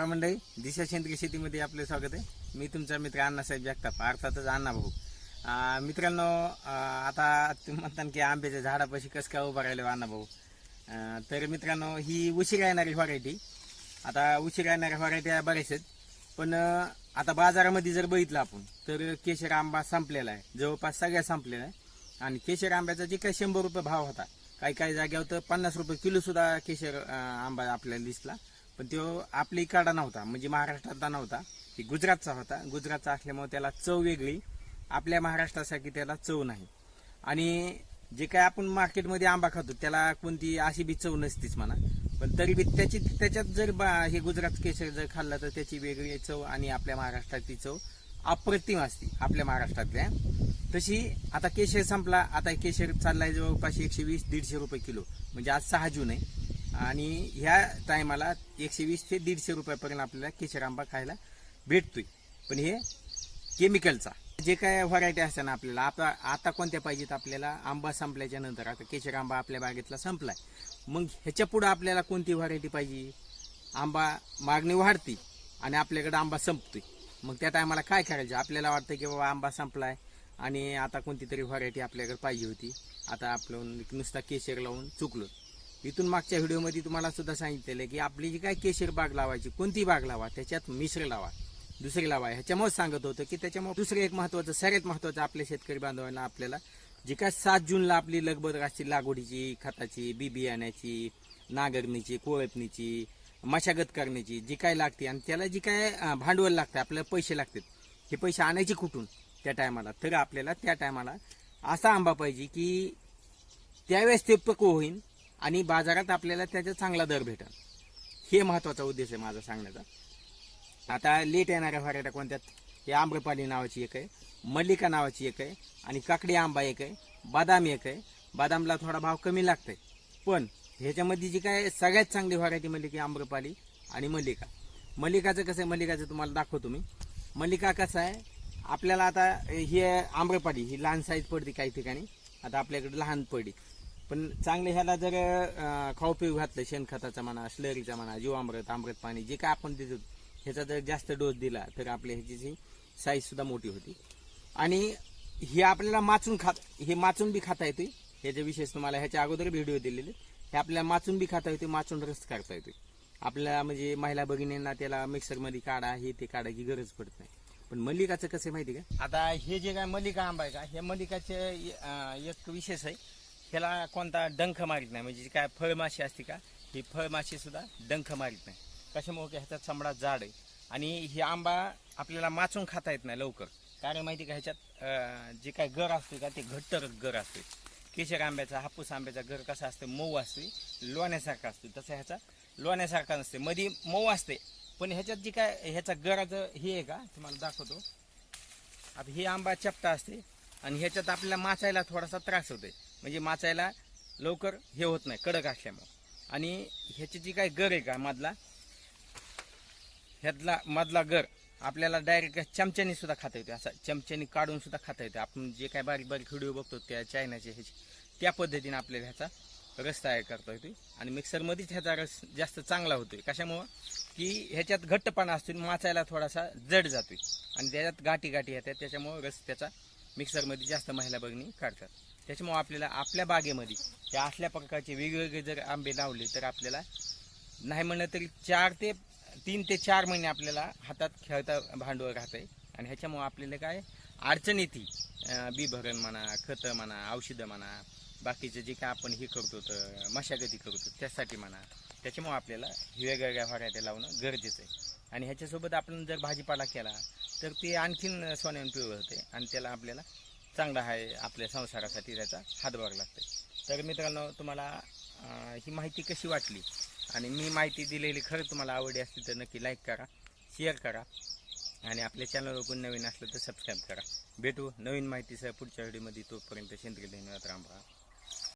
मंडळी दिशा सेंद्रिय शेतीमध्ये आपले स्वागत आहे. मी तुमचा मित्र अण्णासाहेब जगताप अर्थातच अण्णा भाऊ. मित्रांनो आता तुम्ही म्हणता की आंब्याच्या झाडापाशी कसं काय उभा राहिले हो अण्णा भाऊ? तर मित्रांनो ही उशिरा येणारी व्हरायटी आता उशिरा येणाऱ्या व्हरायट्या बऱ्याच आहेत पण आता बाजारामध्ये जर बघितलं आपण तर केशर आंबा संपलेला आहे. जवळपास सगळ्या संपलेला आहे. आणि केशर आंब्याचा जे काही शंभर रुपये भाव होता काही काही जाग्यावर तर पन्नास रुपये किलोसुद्धा केशर आंबा आपल्याला दिसला. पण तो आपल्या इकडा नव्हता म्हणजे महाराष्ट्रातला नव्हता. की गुजरातचा होता. गुजरातचा असल्यामुळे त्याला चव वेगळी. आपल्या महाराष्ट्रासाठी त्याला चव नाही. आणि जे काय आपण मार्केटमध्ये आंबा खातो त्याला कोणती अशी बी चव नसतीच म्हणा. पण तरी बी त्याची त्याच्यात जर बा- हे गुजरात केशर जर खाल्लं तर त्याची वेगळी चव आणि आपल्या महाराष्ट्रातली चव अप्रतिम असते. आपल्या महाराष्ट्रातल्या. तशी आता केशर संपला. आता केशर चाललाय जवळपास एकशे वीस दीडशे रुपये किलो. म्हणजे आज सहा जून आहे. आणि ह्या टायमाला एकशे वीस ते दीडशे रुपयापर्यंत आपल्याला केशर आंबा खायला भेटतोय. पण हे केमिकलचा जे काय व्हरायटी असते ना आपल्याला आता आता कोणत्या पाहिजेत आपल्याला? आंबा संपल्याच्या नंतर आता केशर आंबा आपल्या बागेतला संपलाय. मग ह्याच्या पुढं आपल्याला कोणती व्हरायटी पाहिजे? आंबा मागणी वाढते आणि आपल्याकडे आंबा संपतोय. मग त्या टायमाला काय करायचं? आपल्याला वाटतं की बाबा आंबा संपलाय आणि आता कोणती तरी व्हरायटी आपल्याकडे पाहिजे होती. आता आपलं नुसता केशर लावून चुकलो. इथून मागच्या व्हिडिओमध्ये तुम्हाला सुद्धा सांगितलेलं आहे की आपली जी काय केशर बाग लावायची कोणती बाग लावा? त्याच्यात मिश्र लावा दुसरी लावा. ह्याच्यामुळे सांगत होतं की त्याच्यामुळे दुसरं एक महत्वाचं सगळ्यात महत्वाचं आपल्या शेतकरी बांधवांना आपल्याला जी काय सात जूनला आपली लगबग असते लागवडीची खताची बी बियाण्याची नांगरणीची कोळपणीची मशागत करण्याची जी काय लागते आणि त्याला जी काय भांडवल लागतं आपल्याला पैसे लागतात. हे पैसे आणायचे कुठून? त्या टायमाला. तर आपल्याला त्या टायमाला असा आंबा पाहिजे की त्यावेळेस ते पक्व होईल आणि बाजारात आपल्याला त्याचा चांगला दर भेटेल. हे महत्त्वाचा उद्देश आहे माझा सांगण्याचा. आता लेट येणाऱ्या व्हरायट्या कोणत्यात? हे आम्रपाली नावाची एक आहे मल्लिका नावाची एक आहे आणि काकडी आंबा एक आहे बदाम एक आहे. बदामला थोडा भाव कमी लागतंय. पण ह्याच्यामध्ये जी काय सगळ्यात चांगली व्हरायटी म्हणली की आम्रपाली आणि मल्लिका. मल्लिकाचं कसं आहे? मल्लिकाचं तुम्हाला दाखवतो मी. मल्लिका कसं आहे? आपल्याला आता ही आम्रपाली ही लहान साईज पडते काही ठिकाणी. आता आपल्याकडे लहान पडली. पण चांगले ह्याला जर अं, घातलं शेणखताचा म्हणा स्लरीचा म्हणा जीवामृत अमृत पाणी जे काय आपण देतो ह्याचा जर जास्त डोस दिला तर आपल्या ह्याची साईज सुद्धा मोठी होती. आणि हे आपल्याला माचून खात हे माचून बी खाता येते ह्याच्या विशेष तुम्हाला ह्याच्या अगोदर व्हिडिओ दिलेले. हे आपल्याला माचून बी खाता येते माचून रस काढता येते आपल्याला म्हणजे महिला भगिनींना त्याला मिक्सरमध्ये काढा हे ते काढायची गरज पडत नाही. पण मल्लिकाचं कसं आहे माहिती का? आता हे जे काय मल्लिका आंबा आहे का? हे मल्लिकाचे एक विशेष आहे. ह्याला कोणता डंख मारित नाही. म्हणजे काय फळमाशी असते का ही फळमाशी सुद्धा डंख मारित नाही. कशामुळे की ह्याचा चमडा जाड आहे. आणि ही आंबा आपल्याला माचून खाता येत नाही लवकर. कारण माहिती का ह्याच्यात जे काय गर असते का ते घट्ट गर असते. केशर आंब्याचा हापूस आंब्याचा गर कसा असते मऊ असते लोण्यासारखा असतो. तसं ह्याचा लोण्यासारखा नसते. मध्ये मऊ असते. पण ह्याच्यात जी काय ह्याचा गराचं हे आहे का तुम्हाला दाखवतो. आता ही आंबा चपटा असते. आणि ह्याच्यात आपल्याला माचायला थोडासा त्रास होतोय. म्हणजे माचायला लवकर हे होत नाही कडक असल्यामुळं. आणि ह्याची जी काय गर आहे का मधला ह्यातला मधला गर आपल्याला डायरेक्ट चमच्याने सुद्धा खाता येते असा चमच्याने काढून सुद्धा खाता येते आपण जे काय बारीक बारीक व्हिडिओ बघतो त्या चायनाचे ह्याचे त्या पद्धतीने आपल्याला ह्याचा रस तयार करता येतो आणि मिक्सरमध्येच ह्याचा रस जास्त चांगला होतोय. कशामुळं? की ह्याच्यात घट्टपणा असतो आणि माचायला थोडासा जड जातोय. आणि त्याच्यात गाठी गाठी येतात त्याच्यामुळं रस त्याचा मिक्सरमध्ये जास्त महिला बघणी काढतात. त्याच्यामुळं आपल्याला आपल्या बागेमध्ये त्या असल्या प्रकारचे वेगवेगळे जर आंबे लावले तर आपल्याला नाही म्हणलं तरी चार ते तीन ते चार महिने आपल्याला हातात खेळता भांडवल राहतंय. आणि ह्याच्यामुळं आपल्याला काय अडचण येते. बी भरण म्हणा खतं म्हणा औषधं म्हणा बाकीचं जे काय आपण हे करतो तर मशागती करतो त्यासाठी म्हणा. त्याच्यामुळं आपल्याला वेगवेगळ्या व्हरायट्या लावणं गरजेचं आहे. आणि ह्याच्यासोबत आपण जर भाजीपाला केला तर ते आणखीन सोन्यान पिवळ होते आणि त्याला आपल्याला चांगला आहे आपल्या संसारासाठी त्याचा हातभार लागते तर मित्रांनो तुम्हाला ही माहिती कशी वाटली? आणि मी माहिती दिलेली खरं तुम्हाला आवडी असली तर नक्की लाईक करा शेअर करा आणि आपल्या चॅनलवर कोण नवीन असलं तर सबस्क्राईब करा. भेटू नवीन माहितीसह पुढच्या व्हिडिओमध्ये तोपर्यंत सेंद्रिय धन्यवाद. रामराम